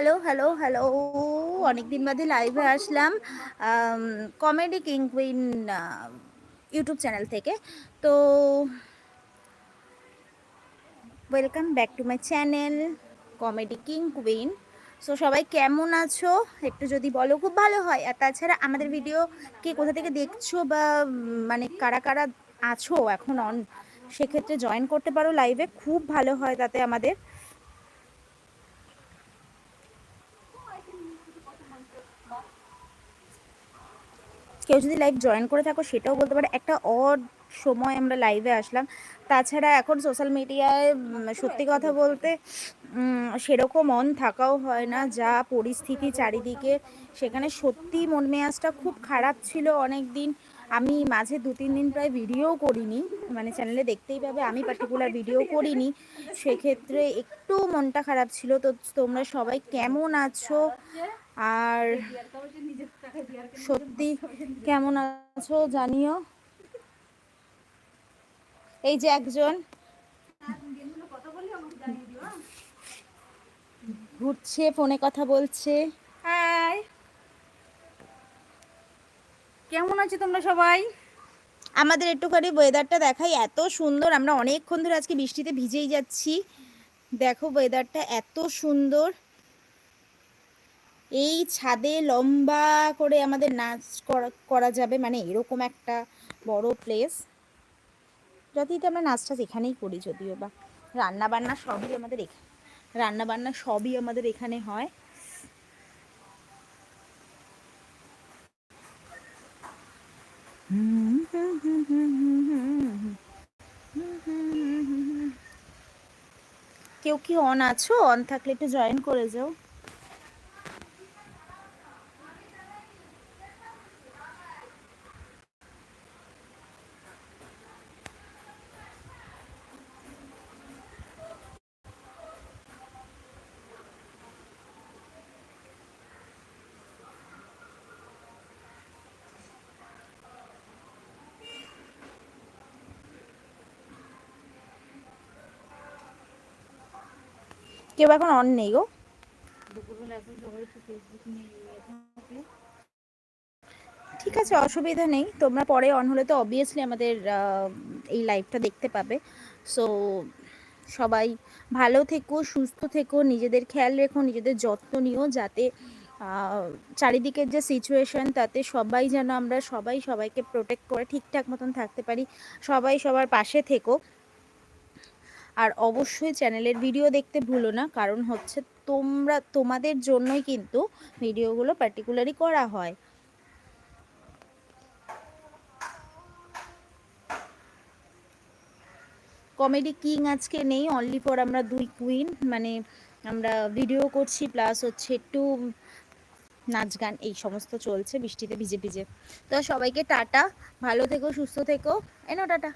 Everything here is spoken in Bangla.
হ্যালো হ্যালো হ্যালো অনেকদিন বাদে লাইভে আসলাম comedy king queen YouTube channel থেকে। তো welcome back to my channel comedy king queen so সবাই কেমন আছো? একটু যদি বলো, খুব ভালো হয়। আর তাছাড়া আমাদের ভিডিও কে কোথা থেকে দেখছ বা মানে কারা কারা আছো এখন অন সেক্ষেত্রে জয়েন করতে পারো লাইভে খুব ভালো হয় তাতে আমাদের। কেউ যদি লাইভ জয়েন করে থাকো, সেটাও বলতে পারে। একটা অড সময় আমরা লাইভে আসলাম। তাছাড়া এখন সোশ্যাল মিডিয়ায় সত্যি কথা বলতে সেরকম মন থাকাও হয় না। যা পরিস্থিতি চারিদিকে, সেখানে সত্যি মন মেয়াজটা খুব খারাপ ছিল অনেক দিন আমি মাঝে দু, তিন দিন প্রায় ভিডিও করিনি। মানে চ্যানেলে দেখতেই পাবে, আমি পার্টিকুলার ভিডিও করিনি। সেক্ষেত্রে একটু মনটা খারাপ ছিল। তো তোমরা সবাই কেমন আছো? আর সত্যি কেমন আছো জানিও? এই যে একজন। ঘুরছে ফোনে কথা বলছে। হাই। কেমন আছো তোমরা সবাই? আমাদের একটুখানি ওয়েদারটা দেখাই এত সুন্দর। আমরা অনেকক্ষণ ধরে আজকে বৃষ্টিতে ভিজেই যাচ্ছি। দেখো ওয়েদারটা এত সুন্দর। এই ছাদে লম্বা করে আমাদের নাচ করা যাবে মানে এরকম একটা বড় প্লেস যদিও আমরা নাচটা এখানেই করি যদিও বা রান্না বান্না সবই আমাদের এখানে রান্না বান্না সবই আমাদের এখানে হয়। কেউ কি অন আছো? অন থাকলে একটু জয়েন করে যাও। কেউ এখন অন নেই গো। ঠিক আছে, অসুবিধা নেই। তোমরা পরে অন হলে তো অবভিয়াসলি আমাদের এই লাইভটা দেখতে পাবে। সো সবাই ভালো থেকো, সুস্থ থেকো, নিজেদের খেয়াল রেখো, নিজেদের যত্ন নিও যাতে চারিদিকের যে সিচুয়েশন তাতে সবাই যেন আমরা সবাই সবাইকে প্রোটেক্ট করে ঠিকঠাক মতন থাকতে পারি, সবাই সবার পাশে থেকো। আর অবশ্যই চ্যানেলের ভিডিও দেখতে ভুলো না, কারণ হচ্ছে তোমরা, তোমাদের জন্যই কিন্তু ভিডিওগুলো পার্টিকুলারই করা হয়। কমেডি কিং আজকে নেই অনলি ফর আমরা দুই কুইন মানে আমরা ভিডিও করছি প্লাস হচ্ছে একটু নাচ গান, এই সমস্ত চলছে, বৃষ্টিতে ভিজে ভিজে। তো সবাইকে টাটা, ভালো থেকো, সুস্থ থেকো, এনো টাটা।